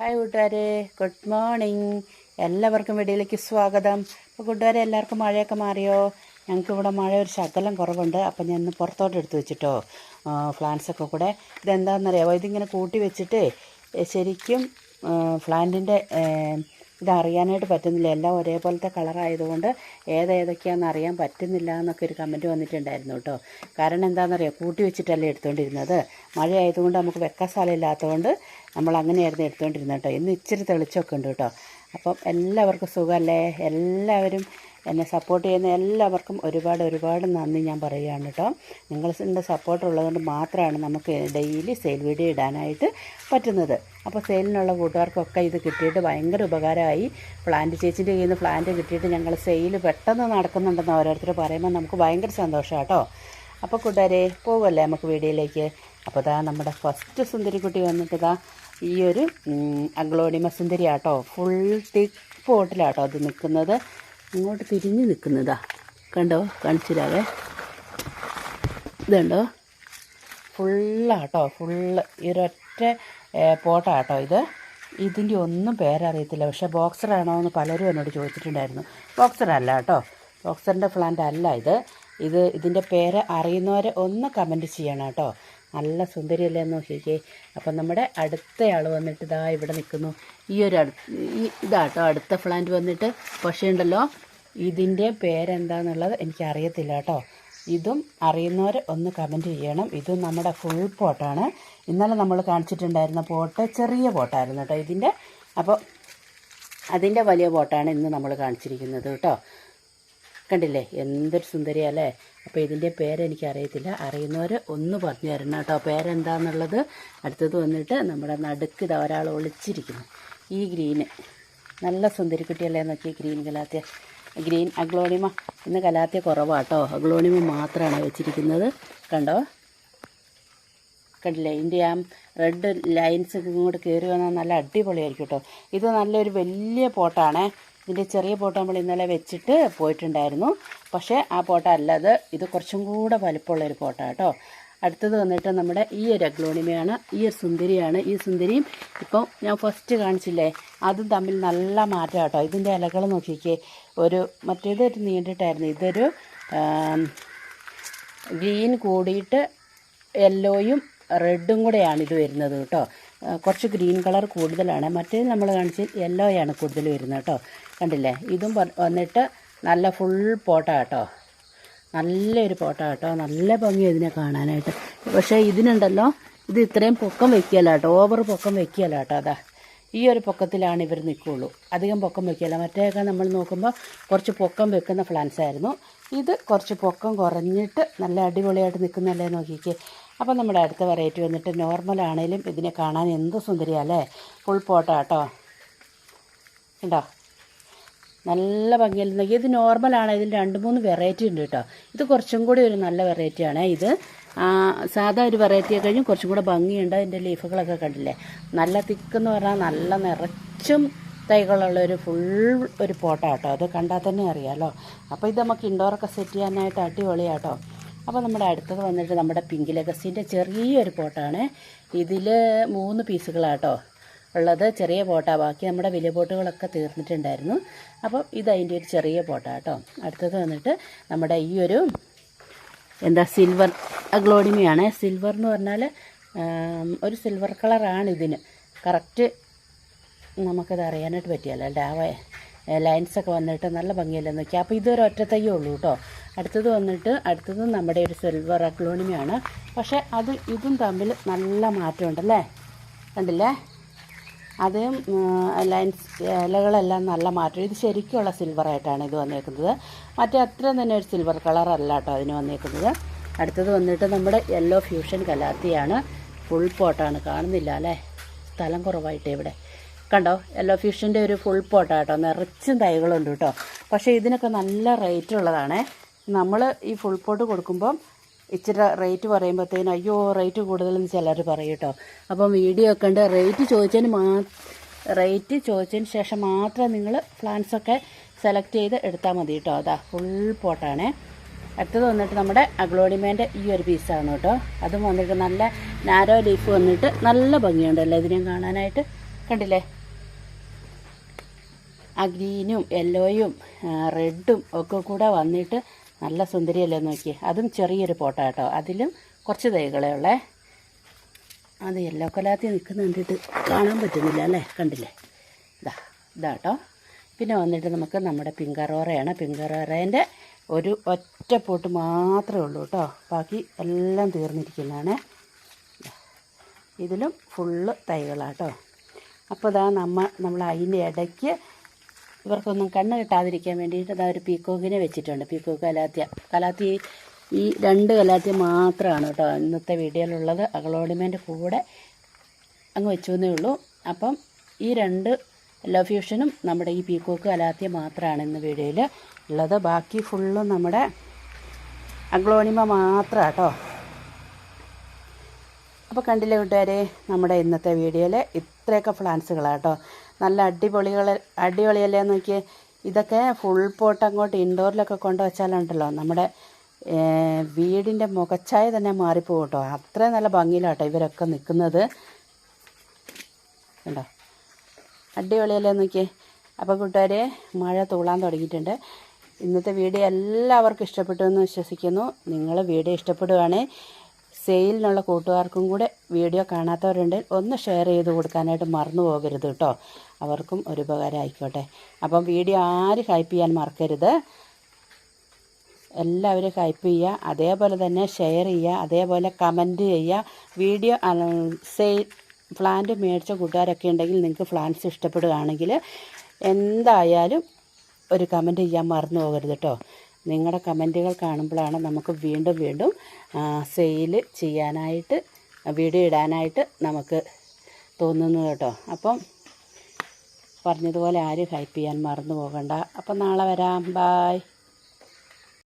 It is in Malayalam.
ഹായ് കൂട്ടുകാരെ. ഗുഡ് മോർണിംഗ് എല്ലാവർക്കും വീഡിയോയിലേക്ക് സ്വാഗതം. അപ്പോൾ കൂട്ടുകാരെ എല്ലാവർക്കും മഴയൊക്കെ മാറിയോ? ഞങ്ങൾക്ക് ഇവിടെ മഴ ഒരു ശകലം കുറവുണ്ട്. അപ്പോൾ ഞാൻ ഇന്ന് പുറത്തോട്ട് എടുത്ത് വെച്ചിട്ടോ ഫ്ലാൻസൊക്കെ കൂടെ. ഇതെന്താണെന്നറിയാമോ ഇതിങ്ങനെ കൂട്ടി വെച്ചിട്ട് ശരിക്കും ഫ്ലാന്റിന്റെ ഇതറിയാനായിട്ട് പറ്റുന്നില്ല. എല്ലാം ഒരേപോലത്തെ കളറായതുകൊണ്ട് ഏതേതൊക്കെയാണെന്ന് അറിയാൻ പറ്റുന്നില്ല എന്നൊക്കെ ഒരു കമന്റ് വന്നിട്ടുണ്ടായിരുന്നു കേട്ടോ. കാരണം എന്താണെന്നറിയോ കൂട്ടി വെച്ചിട്ടല്ലേ എടുത്തുകൊണ്ടിരുന്നത് മഴ ആയതുകൊണ്ട് നമുക്ക് വെക്കാൻ സ്ഥലമില്ലാത്തതുകൊണ്ട് നമ്മൾ അങ്ങനെയായിരുന്നു എടുത്തുകൊണ്ടിരുന്നത് കേട്ടോ. ഇന്ന് ഇച്ചിരി തെളിച്ചൊക്കെ ഉണ്ട് കേട്ടോ. അപ്പം എല്ലാവർക്കും സുഖമല്ലേ? എല്ലാവരും എന്നെ സപ്പോർട്ട് ചെയ്യുന്ന എല്ലാവർക്കും ഒരുപാട് ഒരുപാട് നന്ദി ഞാൻ പറയുകയാണ് കേട്ടോ. നിങ്ങളുടെ സപ്പോർട്ട് ഉള്ളതുകൊണ്ട് മാത്രമാണ് നമുക്ക് ഡെയിലി സെയിൽ വീഡിയോ ഇടാനായിട്ട് പറ്റുന്നത്. അപ്പോൾ സെയിലിനുള്ള കൂട്ടുകാർക്കൊക്കെ ഇത് കിട്ടിയിട്ട് ഭയങ്കര ഉപകാരമായി. പ്ലാന്റ് ചേച്ചിന്റെ കയ്യിൽ നിന്ന് പ്ലാന്റ് കിട്ടിയിട്ട് ഞങ്ങൾ സെയിൽ പെട്ടെന്ന് നടക്കുന്നുണ്ടെന്ന് ഓരോരുത്തർ പറയുമ്പോൾ നമുക്ക് ഭയങ്കര സന്തോഷമാണ് കേട്ടോ. അപ്പോൾ കൂട്ടുകാരെ പോകുമല്ലേ നമുക്ക് വീഡിയോയിലേക്ക്? അപ്പോൾ ഇതാ നമ്മുടെ ഫസ്റ്റ് സുന്ദരിക്കുട്ടി വന്നിട്ട് ഇതാ ഈ ഒരു അഗ്ലോണിമ സുന്ദരി ആട്ടോ ഫുൾ തിക്ക് പോട്ടിലാട്ടോ അത് നിൽക്കുന്നത്. ഇങ്ങോട്ട് തിരിഞ്ഞ് നിൽക്കുന്നതാ. കണ്ടോ? കാണിച്ചിരാവേ ഇതുണ്ടോ? ഫുള്ളാട്ടോ ഫുള്ള്. ഈ ഒരൊറ്റ പോട്ടാട്ടോ ഇത്. ഇതിന്റെ ഒന്നും പേരറിയത്തില്ല. പക്ഷേ ബോക്സറാണോ എന്ന് പലരും എന്നോട് ചോദിച്ചിട്ടുണ്ടായിരുന്നു. ബോക്സറല്ല കേട്ടോ ബോക്സറിന്റെ പ്ലാന്റ് അല്ല ഇത്. ഇത് ഇതിന്റെ പേര് അറിയുന്നവരെ ഒന്ന് കമന്റ് ചെയ്യണം കേട്ടോ നല്ല സുന്ദരിയല്ലേ എന്ന് നോക്കിക്കേ അപ്പം നമ്മുടെ അടുത്തയാൾ വന്നിട്ട് ഇതാ ഇവിടെ നിൽക്കുന്നു. ഈ ഒരു ഈ ഇതാട്ടോ അടുത്ത പ്ലാന്റ് വന്നിട്ട് പക്ഷേ ഉണ്ടല്ലോ ഇതിന്റെ പേരെന്താന്നുള്ളത് എനിക്കറിയത്തില്ല കേട്ടോ. ഇതും അറിയുന്നവർ ഒന്ന് കമന്റ് ചെയ്യണം. ഇതും നമ്മുടെ ഫുൾ പോട്ടാണ് ഇന്നലെ നമ്മൾ കാണിച്ചിട്ടുണ്ടായിരുന്ന പോട്ട് ചെറിയ പോട്ടായിരുന്നു കേട്ടോ ഇതിന്റെ. അപ്പോൾ അതിന്റെ വലിയ പോട്ടാണ് ഇന്ന് നമ്മൾ കാണിച്ചിരിക്കുന്നത് കേട്ടോ. കണ്ടില്ലേ? എന്തൊരു സുന്ദരിയല്ലേ അപ്പോൾ ഇതിന്റെ പേരെനിക്ക് അറിയത്തില്ല അറിയുന്നവർ ഒന്ന് പറഞ്ഞു തരണം കേട്ടോ. പേരെന്താന്നുള്ളത്? അടുത്തത് വന്നിട്ട് നമ്മുടെ നടുക്ക് ഇത് ഒരാൾ ഒളിച്ചിരിക്കുന്നു. ഈ ഗ്രീന്. നല്ല സുന്ദരി കുട്ടിയല്ലേ നോക്കി ഗ്രീൻ കലാത്തിയ. Green aglaonema. ഇന്ന് കലാത്തിയ കുറവാട്ടോ അഗ്ലോണിമ മാത്രമാണ് വെച്ചിരിക്കുന്നത്. കണ്ടോ? കണ്ടില്ലേ? ഇതിന്റെ ആ റെഡ് ലൈൻസ് ഇങ്ങോട്ട് കയറി വന്നാൽ നല്ല അടിപൊളിയായിരിക്കും കേട്ടോ. ഇത് നല്ലൊരു വലിയ പോട്ടാണേ. ഇതിന്റെ ചെറിയ പോട്ട് നമ്മൾ ഇന്നലെ വെച്ചിട്ട് പോയിട്ടുണ്ടായിരുന്നു. പക്ഷേ ആ പോട്ട അല്ലാതെ ഇത് കുറച്ചും കൂടെ വലിപ്പമുള്ളൊരു പോട്ട കേട്ടോ. അടുത്തത് വന്നിട്ട് നമ്മുടെ ഈ ഒരു അഗ്ലോണിമയാണ് ഈ ഒരു സുന്ദരിയാണ്. ഈ സുന്ദരിയും ഇപ്പം ഞാൻ ഫസ്റ്റ് കാണിച്ചില്ലേ അതും തമ്മിൽ നല്ല മാറ്റം കേട്ടോ. ഇതിന്റെ ഇലകൾ നോക്കിക്കേ ഒരു മറ്റേത് ഒരു നീണ്ടിട്ടായിരുന്നു. ഇതൊരു ഗ്രീൻ കൂടിയിട്ട് യെല്ലോയും റെഡും കൂടെയാണ് ഇത് വരുന്നത് കേട്ടോ. കുറച്ച് ഗ്രീൻ കളർ കൂടുതലാണ്. മറ്റേത് നമ്മൾ കാണിച്ച് യെല്ലോയാണ് കൂടുതൽ വരുന്നത് കേട്ടോ. കണ്ടില്ലേ? ഇതും വന്നിട്ട് നല്ല ഫുൾ പോട്ട കേട്ടോ. നല്ലൊരു പോട്ട കേട്ടോ. നല്ല ഭംഗി ഇതിനെ കാണാനായിട്ട്. പക്ഷേ ഇതിനുണ്ടല്ലോ ഇത് ഇത്രയും പൊക്കം വെക്കുകയല്ല കേട്ടോ. ഓവർ പൊക്കം വെക്കുകയല്ല കേട്ടോ അതാ. ഈ ഒരു പൊക്കത്തിലാണ് ഇവർ നിൽക്കുകയുള്ളൂ അധികം പൊക്കം വെക്കുകയല്ല മറ്റേയൊക്കെ നമ്മൾ നോക്കുമ്പോൾ കുറച്ച് പൊക്കം വെക്കുന്ന ഫ്ലാൻസ് ആയിരുന്നു. ഇത് കുറച്ച് പൊക്കം കുറഞ്ഞിട്ട് നല്ല അടിപൊളിയായിട്ട് നിൽക്കുന്നല്ലേ നോക്കിക്കേ. അപ്പോൾ നമ്മുടെ അടുത്ത വെറൈറ്റി വന്നിട്ട് നോർമൽ ആണേലും ഇതിനെ കാണാൻ എന്ത് സുന്ദരിയല്ലേ ഫുൾ പോട്ടാ കേട്ടോ ഉണ്ടോ നല്ല ഭംഗിയിൽ ഇത് നോർമലാണ്. ഇതിൽ രണ്ട് മൂന്ന് വെറൈറ്റി ഉണ്ട് കേട്ടോ ഇത് കുറച്ചും കൂടി ഒരു നല്ല വെറൈറ്റിയാണ് ഇത്. സാധാ ഒരു വെറൈറ്റി കഴിഞ്ഞ് കുറച്ചും കൂടെ ഭംഗിയുണ്ട്. അതിന്റെ ലീഫുകളൊക്കെ കണ്ടില്ലേ? നല്ല തിക്കെന്ന് പറഞ്ഞാൽ നല്ല നിറച്ചും തൈകളുള്ള ഒരു ഫുൾ ഒരു പോട്ട കേട്ടോ അത് കണ്ടാൽ തന്നെ അറിയാമല്ലോ അപ്പോൾ ഇത് നമുക്ക് ഇൻഡോറൊക്കെ സെറ്റ് ചെയ്യാനായിട്ട് അടിപൊളിയാട്ടോ അപ്പോൾ നമ്മുടെ അടുത്തത് വന്നിട്ട് നമ്മുടെ പിങ്ക് ലെഗസിന്റെ ചെറിയൊരു പോട്ടാണ്. ഇതിൽ മൂന്ന് പീസുകളാട്ടോ ഉള്ളത്. ചെറിയ പോട്ടാ. ബാക്കി നമ്മുടെ വലിയ പോട്ടുകളൊക്കെ തീർന്നിട്ടുണ്ടായിരുന്നു. അപ്പോൾ ഇതതിന്റെ ഒരു ചെറിയ പോട്ടാട്ടോ. അടുത്തത് വന്നിട്ട് നമ്മുടെ ഈ ഒരു എന്താ സിൽവർ ഗ്ലോഡിമയാണ് സിൽവർ എന്ന് പറഞ്ഞാൽ ഒരു സിൽവർ കളറാണ് ഇതിന്. കറക്റ്റ് നമുക്കത് അറിയാനായിട്ട് പറ്റിയല്ലോ. ഡാവ ലൈൻസൊക്കെ വന്നിട്ട് നല്ല ഭംഗിയല്ലേ നോക്കി അപ്പോൾ ഇതൊരു ഒറ്റത്തയ്യേ തയ്യേ ഉള്ളൂ കേട്ടോ അടുത്തത് വന്നിട്ട് അടുത്തത് നമ്മുടെ ഒരു സിൽവർ അക്ലോണിമയാണ് പക്ഷേ അത് ഇതും തമ്മിൽ നല്ല മാറ്റമുണ്ടല്ലേ? കണ്ടില്ലേ? അതും ലൈൻസ് ഇലകളെല്ലാം നല്ല മാറ്റം. ഇത് ശരിക്കുള്ള സിൽവറായിട്ടാണ് ഇത് വന്നേക്കുന്നത്. മറ്റേ അത്ര തന്നെ ഒരു സിൽവർ കളറല്ല കേട്ടോ അതിന് വന്നേക്കുന്നത്. അടുത്തത് വന്നിട്ട് നമ്മുടെ യെല്ലോ ഫ്യൂഷൻ കലാത്തിയാണ്. ഫുൾ പോട്ടാണ് കാണുന്നില്ല അല്ലേ? സ്ഥലം കുറവായിട്ട് ഇവിടെ. കണ്ടോ? യെല്ലോ ഫിഷിന്റെ ഒരു ഫുൾ പോട്ടാണ് കേട്ടോ നിറച്ചും തൈകളുണ്ട് കേട്ടോ. പക്ഷേ ഇതിനൊക്കെ നല്ല റേറ്റ് ഉള്ളതാണേ. നമ്മൾ ഈ ഫുൾ പോട്ട് കൊടുക്കുമ്പം ഇച്ചിരി റേറ്റ് പറയുമ്പോഴത്തേനും അയ്യോ റേറ്റ് കൂടുതലെന്ന് ചിലർ പറയും കേട്ടോ. അപ്പം വീഡിയോ ഒക്കെ ഉണ്ട് റേറ്റ് ചോദിച്ചതിന് മാ റേറ്റ് ചോദിച്ചതിന് ശേഷം മാത്രം നിങ്ങൾ പ്ലാന്റ്സൊക്കെ സെലക്ട് ചെയ്ത് എടുത്താൽ മതി കേട്ടോ. അതാ ഫുൾ പോട്ടാണേ അടുത്തത് വന്നിട്ട് നമ്മുടെ അഗ്ലോണിമേന്റെ ഈ ഒരു പീസാണ് കേട്ടോ. അതും വന്നിട്ട് നല്ല നാരോ ലീഫ് വന്നിട്ട് നല്ല ഭംഗിയുണ്ടല്ലോ ഇതിനെയും കാണാനായിട്ട്. കണ്ടില്ലേ? ആ ഗ്രീനും യെല്ലോയും റെഡും ഒക്കെ കൂടെ വന്നിട്ട് നല്ല സുന്ദരിയല്ലേ നോക്കി അതും ചെറിയൊരു പോട്ട കേട്ടോ. അതിലും കുറച്ച് തൈകളേ ഉള്ളേ. അത് യെല്ലോ കലാത്തി നിൽക്കുന്ന കണ്ടിട്ട് കാണാൻ പറ്റുന്നില്ല അല്ലേ? കണ്ടില്ലേ? ഇതാ ഇതാട്ടോ പിന്നെ വന്നിട്ട് നമുക്ക് നമ്മുടെ പിങ്കറോറയാണ്. പിങ്കറോറേന്റെ ഒരു ഒറ്റ പോട്ട് മാത്രമേ ഉള്ളൂ കേട്ടോ. ബാക്കി എല്ലാം തീർന്നിരിക്കുന്നതാണ്. ഇതിലും ഫുള്ള് തൈകളാട്ടോ അപ്പോൾ ഇതാ നമ്മ നമ്മൾ അതിന്റെ ഇടയ്ക്ക് ഇവർക്കൊന്നും കണ്ണ് കിട്ടാതിരിക്കാൻ വേണ്ടിയിട്ട് ഇതാ ഒരു പീക്കോക്കിനെ വെച്ചിട്ടുണ്ട്. പീക്കോക്ക് കലാത്തിയ കലാത്തി ഈ രണ്ട് കലാത്തിയ മാത്രമാണ് കേട്ടോ ഇന്നത്തെ വീഡിയോയിലുള്ളത്. അകളോഡിമേന്റെ കൂടെ അങ്ങ് വെച്ചു എന്നേ ഉള്ളൂ. അപ്പം ഈ രണ്ട് ലവ് ഫ്യൂഷനും നമ്മുടെ ഈ പീക്കോക്ക് കലാത്തിയ മാത്രമാണ് ഇന്ന് വീഡിയോയിൽ ഉള്ളത്. ബാക്കി ഫുള്ളും നമ്മുടെ അഗ്ലോണിമ മാത്രമാണ് കേട്ടോ. അപ്പോൾ കണ്ടില്ലേ കൂട്ടുകാരെ നമ്മുടെ ഇന്നത്തെ വീഡിയോയിൽ ഇത്രയൊക്കെ പ്ലാന്റ്സുകളാട്ടോ നല്ല അടിപൊളികൾ അടിപൊളിയല്ലേ നോക്കി ഇതൊക്കെ ഫുൾ പോട്ട് അങ്ങോട്ട് ഇൻഡോറിലൊക്കെ കൊണ്ടു വച്ചാലുണ്ടല്ലോ നമ്മുടെ വീടിന്റെ മുഖച്ചായ തന്നെ മാറിപ്പോകും കേട്ടോ അത്രയും നല്ല ഭംഗിയിലാട്ടോ ഇവരൊക്കെ നിൽക്കുന്നത് കണ്ടോ? അടിപൊളിയല്ലേ നോക്കിയേ? അപ്പോൾ കൂട്ടുകാരെ മഴ തൂളാൻ തുടങ്ങിയിട്ടുണ്ട്. ഇന്നത്തെ വീഡിയോ എല്ലാവർക്കും ഇഷ്ടപ്പെട്ടു എന്ന് വിശ്വസിക്കുന്നു. നിങ്ങൾ വീഡിയോ ഇഷ്ടപ്പെടുകയാണെങ്കിൽ സെയിലിനുള്ള കൂട്ടുകാർക്കും കൂടെ വീഡിയോ കാണാത്തവരുണ്ട് ഒന്ന് ഷെയർ ചെയ്ത് കൊടുക്കാനായിട്ട് മറന്നു പോകരുത് കേട്ടോ. അവർക്കും ഒരു ഉപകാരം ആയിക്കോട്ടെ അപ്പം വീഡിയോ ആരും ഹൈപ്പ് ചെയ്യാൻ മറക്കരുത്. എല്ലാവരും ഹൈപ്പ് ചെയ്യുക അതേപോലെ തന്നെ ഷെയർ ചെയ്യുക അതേപോലെ കമന്റ് ചെയ്യുക. വീഡിയോ സെയിൽ പ്ലാന്റ് മേടിച്ച കൂട്ടുകാരൊക്കെ ഉണ്ടെങ്കിൽ നിങ്ങൾക്ക് പ്ലാന്റ്സ് ഇഷ്ടപ്പെടുകയാണെങ്കിൽ എന്തായാലും ഒരു കമന്റ് ചെയ്യാൻ മറന്നു പോകരുത് കേട്ടോ. നിങ്ങളുടെ കമന്റുകൾ കാണുമ്പോഴാണ് നമുക്ക് വീണ്ടും വീണ്ടും സെയിൽ ചെയ്യാനായിട്ട് വീഡിയോ ഇടാനായിട്ട് നമുക്ക് തോന്നുന്നത് കേട്ടോ. അപ്പം പറഞ്ഞതുപോലെ ആരും ഹൈപ്പ് ചെയ്യാൻ മറന്നു പോകണ്ട. അപ്പം നാളെ വരാം. ബായ്